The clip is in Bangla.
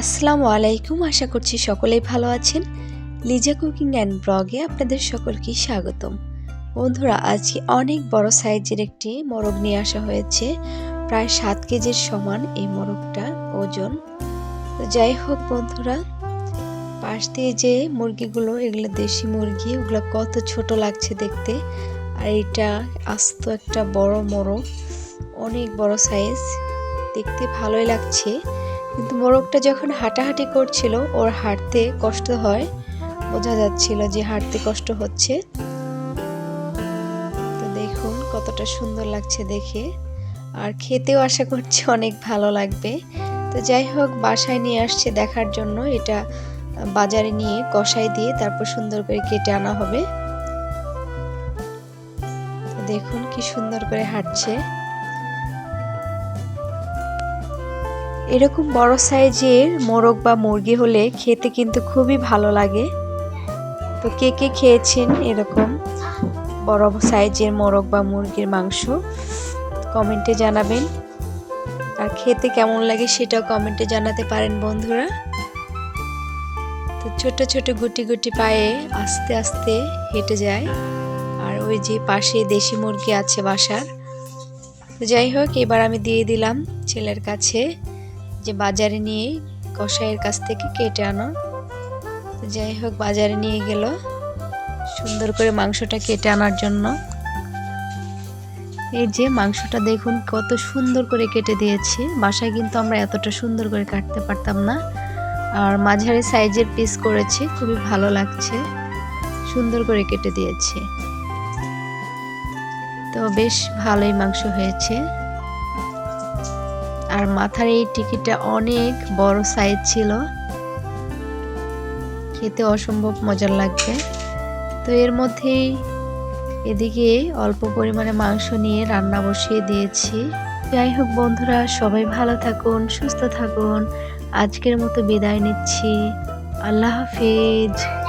আসসালামু আলাইকুম, আশা করছি সকলেই ভালো আছেন। লিজা কুকিং অ্যান্ড ব্লগে আপনাদের সকলকে স্বাগতম। বন্ধুরা, আজকে অনেক বড় সাইজের একটি মোরগ নিয়ে আসা হয়েছে। প্রায় সাত কেজির সমান এই মোরগটা, ওজন। তো যাই হোক বন্ধুরা, পাশ দিয়ে যে মুরগিগুলো, এগুলো দেশি মুরগি, ওগুলো কত ছোট লাগছে দেখতে। আর এটা আস্ত একটা বড় মোরগ, অনেক বড় সাইজ, দেখতে ভালোই লাগছে। কিন্তু মোরগটা যখন হাঁটাহাঁটি করছিল, ওর হাঁটতে কষ্ট হয়। বোঝা যাচ্ছিল যে হাঁটতে কষ্ট হচ্ছে। তো দেখুন কতটা সুন্দর লাগছে দেখে। আর খেতেও আশা করছি অনেক ভালো লাগবে। তো যাই হোক, বাসায় নিয়ে আসছে দেখার জন্য। এটা বাজারে নিয়ে কষাই দিয়ে তারপর সুন্দর করে কেটে আনা হবে। দেখুন কি সুন্দর করে হাঁটছে। এরকম বড় সাইজের মোরগ বা মুরগি হলে খেতে কিন্তু খুবই ভালো লাগে। তো কে কে খেয়েছেন এরকম বড় সাইজের মোরগ বা মুরগির মাংস? কমেন্টে জানাবেন। আর খেতে কেমন লাগে সেটাও কমেন্টে জানাতে পারেন বন্ধুরা। তো ছোট ছোট গুটি গুটি পায়ে আস্তে আস্তে হেঁটে যায়। আর ওই যে পাশে দেশি মুরগি আছে বাসার। যাই হোক, এবার আমি দিয়ে দিলাম ছেলের কাছে। যে বাজারে নিয়ে কষাইয়ের কাছ থেকে কেটে আনো। যাই হোক, বাজারে নিয়ে গেল সুন্দর করে মাংসটা কেটে আনার জন্য। এই যে মাংসটা দেখুন, কত সুন্দর করে কেটে দিয়েছি। বাসায় কিন্তু আমরা এতটা সুন্দর করে কাটতে পারতাম না। আর মাঝারি সাইজের পিস করেছি, খুবই ভালো লাগছে। সুন্দর করে কেটে দিয়েছি। তো বেশ ভালোই মাংস হয়েছে। আর মাথার এই টিকিটটা অনেক বড় সাইজ ছিল। খেতে অসম্ভব মজার লাগবে তো এর মধ্যেই এদিকে অল্প পরিমাণে মাংস নিয়ে রান্না বসিয়ে দিয়েছি। যাই হোক বন্ধুরা, সবাই ভালো থাকুন, সুস্থ থাকুন। আজকের মতো বিদায় নিচ্ছি। আল্লাহ হাফেজ।